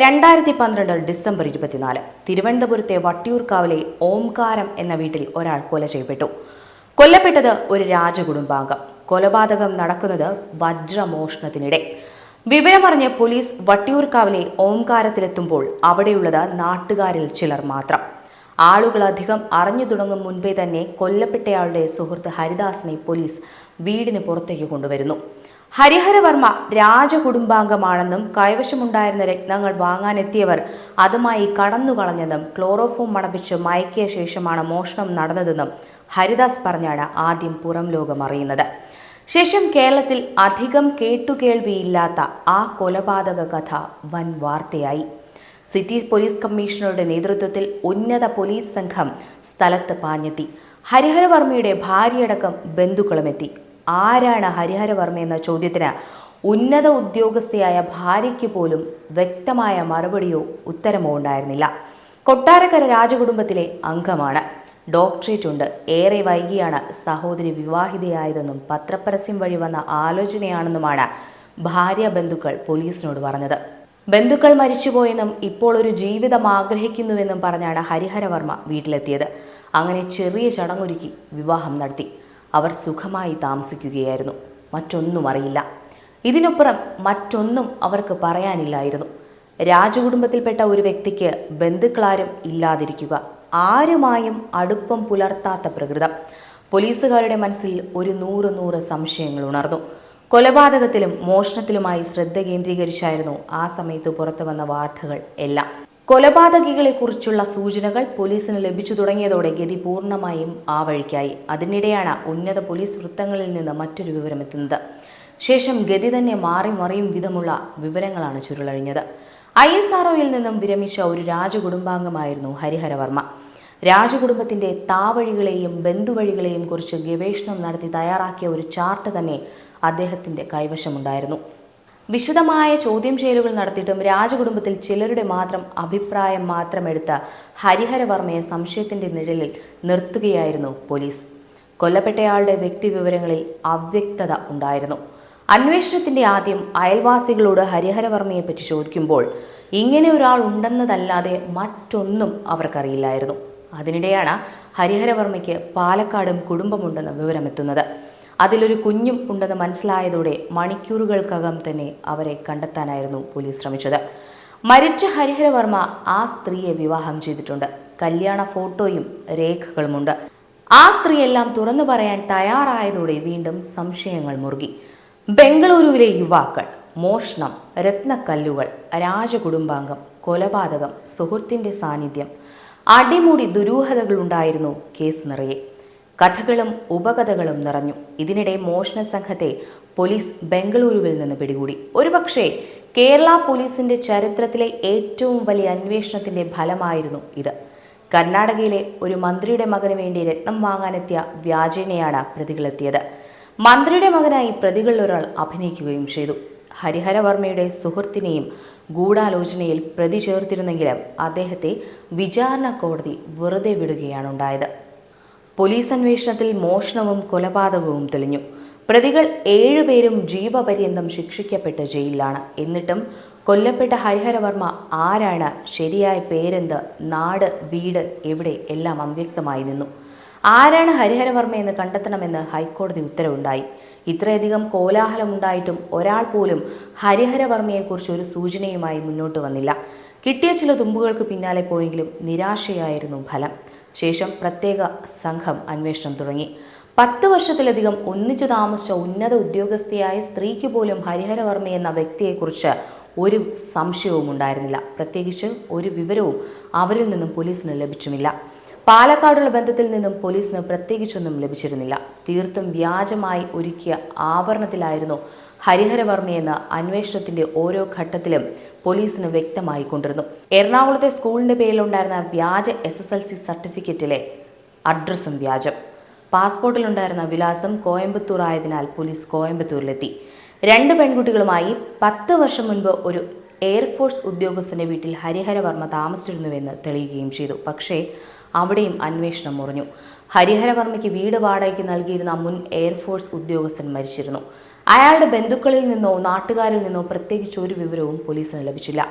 രണ്ടായിരത്തി പന്ത്രണ്ട് ഡിസംബർ ഇരുപത്തിനാല് തിരുവനന്തപുരത്തെ വട്ടിയൂർക്കാവിലെ ഓംകാരം എന്ന വീട്ടിൽ ഒരാൾ കൊല ചെയ്യപ്പെട്ടു. കൊല്ലപ്പെട്ടത് ഒരു രാജകുടുംബാംഗം. കൊലപാതകം നടക്കുന്നത് വജ്രമോഷണത്തിനിടെ. വിവരമറിഞ്ഞ് പോലീസ് വട്ടിയൂർക്കാവിലെ ഓംകാരത്തിലെത്തുമ്പോൾ അവിടെയുള്ളത് നാട്ടുകാരിൽ ചിലർ മാത്രം. ആളുകൾ അധികം അറിഞ്ഞു തുടങ്ങും മുൻപേ തന്നെ കൊല്ലപ്പെട്ടയാളുടെ സുഹൃത്ത് ഹരിദാസിനെ പോലീസ് വീടിന് പുറത്തേക്ക് കൊണ്ടുവരുന്നു. ഹരിഹരവർമ്മ രാജകുടുംബാംഗമാണെന്നും കൈവശമുണ്ടായിരുന്ന രത്നങ്ങൾ വാങ്ങാനെത്തിയവർ അതുമായി കടന്നുകളഞ്ഞെന്നും ക്ലോറോഫോം മണപ്പിച്ച് മയക്കിയ ശേഷമാണ് മോഷണം നടന്നതെന്നും ഹരിദാസ് പറഞ്ഞാണ് ആദ്യം പുറം ലോകം അറിയുന്നത്. ശേഷം കേരളത്തിൽ അധികം കേട്ടുകേൾവിയില്ലാത്ത ആ കൊലപാതക കഥ വൻ വാർത്തയായി. സിറ്റി പോലീസ് കമ്മീഷണറുടെ നേതൃത്വത്തിൽ ഉന്നത പോലീസ് സംഘം സ്ഥലത്ത് പാഞ്ഞെത്തി. ഹരിഹരവർമ്മയുടെ ഭാര്യയടക്കം ബന്ധുക്കളുമെത്തി. ആരാണ് ഹരിഹരവർമ്മ എന്ന ചോദ്യത്തിന് ഉന്നത ഉദ്യോഗസ്ഥയായ ഭാര്യയ്ക്ക് പോലും വ്യക്തമായ മറുപടിയോ ഉത്തരമോ ഉണ്ടായിരുന്നില്ല. കൊട്ടാരക്കര രാജകുടുംബത്തിലെ അംഗമാണ്. ഡോക്ടറേറ്റ് ഉണ്ട്. ഏറെ വൈകിയാണ് സഹോദരി വിവാഹിതയായതെന്നും പത്രപരസ്യം വഴി വന്ന ആലോചനയാണെന്നുമാണ് ഭാര്യ ബന്ധുക്കൾ പോലീസിനോട് പറഞ്ഞത്. ബന്ധുക്കൾ മരിച്ചുപോയെന്നും ഇപ്പോൾ ഒരു ജീവിതം ആഗ്രഹിക്കുന്നുവെന്നും പറഞ്ഞാണ് ഹരിഹരവർമ്മ വീട്ടിലെത്തിയത്. അങ്ങനെ ചെറിയ ചടങ്ങൊരുക്കി വിവാഹം നടത്തി. അവർ സുഖമായി താമസിക്കുകയായിരുന്നു. മറ്റൊന്നും അറിയില്ല. ഇതിനപ്പുറം മറ്റൊന്നും അവർക്ക് പറയാനില്ലായിരുന്നു. രാജകുടുംബത്തിൽപ്പെട്ട ഒരു വ്യക്തിക്ക് ബന്ധുക്കളാരും ഇല്ലാതിരിക്കുക. ആരുമായും അടുപ്പം പുലർത്താത്ത പ്രകൃതം. പോലീസുകാരുടെ മനസ്സിൽ ഒരു നൂറ് നൂറ് സംശയങ്ങൾ ഉണർന്നു. കൊലപാതകത്തിലും മോഷണത്തിലുമായി ശ്രദ്ധ കേന്ദ്രീകരിച്ചായിരുന്നു ആ സമയത്ത് പുറത്തു വന്ന വാർത്തകൾ എല്ലാം. കൊലപാതകികളെക്കുറിച്ചുള്ള സൂചനകൾ പോലീസിന് ലഭിച്ചു തുടങ്ങിയതോടെ ഗതി പൂർണമായും ആ വഴിക്കായി. അതിനിടെയാണ് ഉന്നത പോലീസ് വൃത്തങ്ങളിൽ നിന്ന് മറ്റൊരു വിവരമെത്തുന്നത്. ശേഷം ഗതി തന്നെ മാറി മറിയും വിധമുള്ള വിവരങ്ങളാണ് ചുരുളഴിഞ്ഞത്. ഐ എസ് ആർഒയിൽ നിന്നും വിരമിച്ച ഒരു രാജകുടുംബാംഗമായിരുന്നു ഹരിഹരവർമ്മ രാജകുടുംബത്തിന്റെ താവഴികളെയും ബന്ധുവഴികളെയും കുറിച്ച് ഗവേഷണം നടത്തി തയ്യാറാക്കിയ ഒരു ചാർട്ട് തന്നെ അദ്ദേഹത്തിന്റെ കൈവശമുണ്ടായിരുന്നു. വിശദമായ ചോദ്യം ചെയ്യലുകൾ നടത്തിയിട്ടും രാജകുടുംബത്തിൽ ചിലരുടെ മാത്രം അഭിപ്രായം മാത്രമെടുത്ത ഹരിഹരവർമ്മയെ സംശയത്തിന്റെ നിഴലിൽ നിർത്തുകയായിരുന്നു പോലീസ്. കൊല്ലപ്പെട്ടയാളുടെ വ്യക്തിവിവരങ്ങളിൽ അവ്യക്തത ഉണ്ടായിരുന്നു. അന്വേഷണത്തിന്റെ ആദ്യം അയൽവാസികളോട് ഹരിഹരവർമ്മയെ പറ്റി ചോദിക്കുമ്പോൾ ഇങ്ങനെ ഒരാൾ ഉണ്ടെന്നതല്ലാതെ മറ്റൊന്നും അവർക്കറിയില്ലായിരുന്നു. അതിനിടെയാണ് ഹരിഹരവർമ്മയ്ക്ക് പാലക്കാടും കുടുംബമുണ്ടെന്ന വിവരമെത്തുന്നത്. അതിലൊരു കുഞ്ഞും ഉണ്ടെന്ന് മനസ്സിലായതോടെ മണിക്കൂറുകൾക്കകം തന്നെ അവരെ കണ്ടെത്താനായിരുന്നു പോലീസ് ശ്രമിച്ചത്. മരിച്ച ഹരിഹരവർമ്മ ആ സ്ത്രീയെ വിവാഹം ചെയ്തിട്ടുണ്ട്. കല്യാണ ഫോട്ടോയും രേഖകളുമുണ്ട്. ആ സ്ത്രീയെല്ലാം തുറന്നു പറയാൻ തയ്യാറായതോടെ വീണ്ടും സംശയങ്ങൾ മുറുകി. ബംഗളൂരുവിലെ യുവാക്കൾ മോഷണം രത്നക്കല്ലുകൾ രാജകുടുംബാംഗം കൊലപാതകം സുഹൃത്തിന്റെ സാന്നിധ്യം അടിമുടി ദുരൂഹതകളുണ്ടായിരുന്നു കേസ് നിറയെ. കഥകളും ഉപകഥകളും നിറഞ്ഞു. ഇതിനിടെ മോഷണ സംഘത്തെ പോലീസ് ബംഗളൂരുവിൽ നിന്ന് പിടികൂടി. ഒരുപക്ഷെ കേരള പോലീസിന്റെ ചരിത്രത്തിലെ ഏറ്റവും വലിയ അന്വേഷണത്തിന്റെ ഫലമായിരുന്നു ഇത്. കർണാടകയിലെ ഒരു മന്ത്രിയുടെ മകന് വേണ്ടി രത്നം വാങ്ങാനെത്തിയ വ്യാജേനയാണ് പ്രതികളെത്തിയത്. മന്ത്രിയുടെ മകനായി പ്രതികളിൽ ഒരാൾ അഭിനയിക്കുകയും ചെയ്തു. ഹരിഹരവർമ്മയുടെ സുഹൃത്തിനെയും ഗൂഢാലോചനയിൽ പ്രതി ചേർത്തിരുന്നെങ്കിലും അദ്ദേഹത്തെ വിചാരണ കോടതി വെറുതെ വിടുകയാണ് ഉണ്ടായത്. പോലീസ് അന്വേഷണത്തിൽ മോഷണവും കൊലപാതകവും തെളിഞ്ഞു. പ്രതികൾ ഏഴുപേരും ജീവപര്യന്തം ശിക്ഷിക്കപ്പെട്ട ജയിലിലാണ്. എന്നിട്ടും കൊല്ലപ്പെട്ട ഹരിഹരവർമ്മ ആരാണ്? ശരിയായ പേരെന്ത്? നാട് വീട് എവിടെ? എല്ലാം അവ്യക്തമായി നിന്നു. ആരാണ് ഹരിഹരവർമ്മ എന്ന് കണ്ടെത്തണമെന്ന് ഹൈക്കോടതി ഉത്തരവുണ്ടായി. ഇത്രയധികം കോലാഹലമുണ്ടായിട്ടും ഒരാൾ പോലും ഹരിഹരവർമ്മയെക്കുറിച്ച് ഒരു സൂചനയുമായി മുന്നോട്ട് വന്നില്ല. കിട്ടിയ ചില തുമ്പുകൾക്ക് പിന്നാലെ പോയെങ്കിലും നിരാശയായിരുന്നു ഫലം. ശേഷം പ്രത്യേക സംഘം അന്വേഷണം തുടങ്ങി. പത്ത് വർഷത്തിലധികം ഒന്നിച്ചു താമസിച്ച ഉന്നത ഉദ്യോഗസ്ഥയായ സ്ത്രീക്ക് പോലും ഹരിഹരവർമ്മ എന്ന വ്യക്തിയെക്കുറിച്ച് ഒരു സംശയവും ഉണ്ടായിരുന്നില്ല. പ്രത്യേകിച്ച് ഒരു വിവരവും അവരിൽ നിന്നും പോലീസിന് ലഭിച്ചുമില്ല. പാലക്കാടുള്ള ബന്ധത്തിൽ നിന്നും പോലീസിന് പ്രത്യേകിച്ചൊന്നും ലഭിച്ചിരുന്നില്ല. തീർത്തും വ്യാജമായി ഒരുക്കിയ ആവരണത്തിലായിരുന്നു ഹരിഹരവർമ്മയെന്ന് അന്വേഷണത്തിന്റെ ഓരോ ഘട്ടത്തിലും പോലീസിന് വ്യക്തമായി കൊണ്ടിരുന്നു. എറണാകുളത്തെ സ്കൂളിന്റെ പേരിലുണ്ടായിരുന്ന വ്യാജ എസ് എസ് എൽ സി സർട്ടിഫിക്കറ്റിലെ അഡ്രസ്സും വ്യാജം. പാസ്പോർട്ടിലുണ്ടായിരുന്ന വിലാസം കോയമ്പത്തൂർ ആയതിനാൽ പോലീസ് കോയമ്പത്തൂരിലെത്തി. രണ്ട് പെൺകുട്ടികളുമായി പത്ത് വർഷം മുൻപ് ഒരു എയർഫോഴ്സ് ഉദ്യോഗസ്ഥന്റെ വീട്ടിൽ ഹരിഹരവർമ്മ താമസിച്ചിരുന്നുവെന്ന് തെളിയുകയും ചെയ്തു. പക്ഷേ അവിടെയും അന്വേഷണം മുറിഞ്ഞു. ഹരിഹരവർമ്മയ്ക്ക് വീട് വാടകയ്ക്ക് നൽകിയിരുന്ന മുൻ എയർഫോഴ്സ് ഉദ്യോഗസ്ഥൻ മരിച്ചിരുന്നു. അയാളുടെ ബന്ധുക്കളിൽ നിന്നോ നാട്ടുകാരിൽ നിന്നോ പ്രത്യേകിച്ച് ഒരു വിവരവും പോലീസിന് ലഭിച്ചില്ല.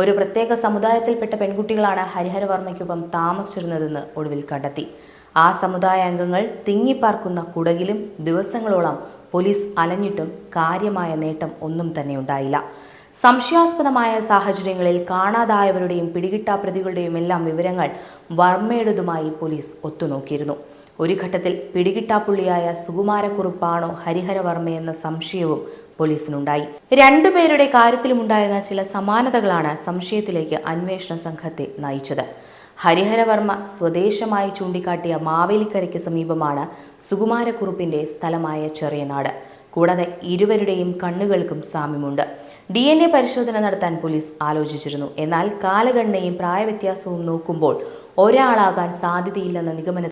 ഒരു പ്രത്യേക സമുദായത്തിൽപ്പെട്ട പെൺകുട്ടികളാണ് ഹരിഹരവർമ്മയ്ക്കൊപ്പം താമസിച്ചിരുന്നതെന്ന് ഒടുവിൽ കണ്ടെത്തി. ആ സമുദായ അംഗങ്ങൾ തിങ്ങിപ്പാർക്കുന്ന കുടകിലും ദിവസങ്ങളോളം പോലീസ് അലഞ്ഞിട്ടും കാര്യമായ നേട്ടം ഒന്നും തന്നെ ഉണ്ടായില്ല. സംശയാസ്പദമായ സാഹചര്യങ്ങളിൽ കാണാതായവരുടെയും പിടികിട്ടാ പ്രതികളുടെയും എല്ലാം വിവരങ്ങൾ വർമ്മയുടേതുമായി പോലീസ് ഒത്തുനോക്കിയിരുന്നു. ഒരു ഘട്ടത്തിൽ പിടികിട്ടാപ്പുള്ളിയായ സുകുമാരക്കുറുപ്പാണോ ഹരിഹരവർമ്മയെന്ന സംശയവും പോലീസിനുണ്ടായി. രണ്ടുപേരുടെ കാര്യത്തിലുമുണ്ടായിരുന്ന ചില സമാനതകളാണ് സംശയത്തിലേക്ക് അന്വേഷണ സംഘത്തെ നയിച്ചത്. ഹരിഹരവർമ്മ സ്വദേശമായി ചൂണ്ടിക്കാട്ടിയ മാവേലിക്കരയ്ക്ക് സമീപമാണ് സുകുമാരക്കുറുപ്പിന്റെ സ്ഥലമായ ചെറിയനാട് കൂടാതെ ഇരുവരുടെയും കണ്ണുകൾക്കും സാമ്യമുണ്ട്. ഡി എൻ എ പരിശോധന നടത്താൻ പോലീസ് ആലോചിച്ചിരുന്നു. എന്നാൽ കാലഗണനയും പ്രായവ്യത്യാസവും നോക്കുമ്പോൾ ഒരാളാകാൻ സാധ്യതയില്ലെന്ന നിഗമന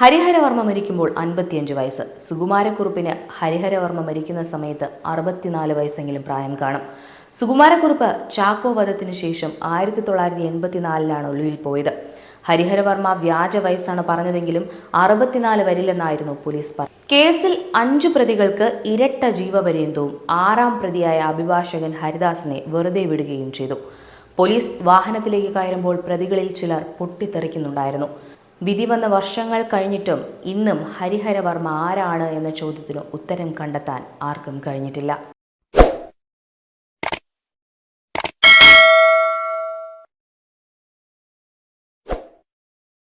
ഹരിഹരവർമ്മ മരിക്കുമ്പോൾ അൻപത്തിയഞ്ച് വയസ്സ്. സുകുമാരക്കുറുപ്പിന് ഹരിഹരവർമ്മ മരിക്കുന്ന സമയത്ത് അറുപത്തിനാല് വയസ്സെങ്കിലും പ്രായം കാണും. സുകുമാരക്കുറുപ്പ് ചാക്കോ വധത്തിനു ശേഷം ആയിരത്തി തൊള്ളായിരത്തി എൺപത്തിനാലിലാണ് ഒളിവിൽ പോയത്. ഹരിഹരവർമ്മ വ്യാജ വയസ്സാണ് പറഞ്ഞതെങ്കിലും അറുപത്തിനാല് വരില്ലെന്നായിരുന്നു പോലീസ് പറഞ്ഞു കേസിൽ അഞ്ചു പ്രതികൾക്ക് ഇരട്ട ജീവപര്യന്തവും ആറാം പ്രതിയായ അഭിഭാഷകൻ ഹരിദാസിനെ വെറുതെ വിടുകയും ചെയ്തു. പോലീസ് വാഹനത്തിലേക്ക് കയറുമ്പോൾ പ്രതികളിൽ ചിലർ പൊട്ടിത്തെറിക്കുന്നുണ്ടായിരുന്നു. വിധി വന്ന വർഷങ്ങൾ കഴിഞ്ഞിട്ടും ഇന്നും ഹരിഹരവർമ്മ ആരാണ് എന്ന ചോദ്യത്തിന് ഉത്തരം കണ്ടെത്താൻ ആർക്കും കഴിഞ്ഞിട്ടില്ല.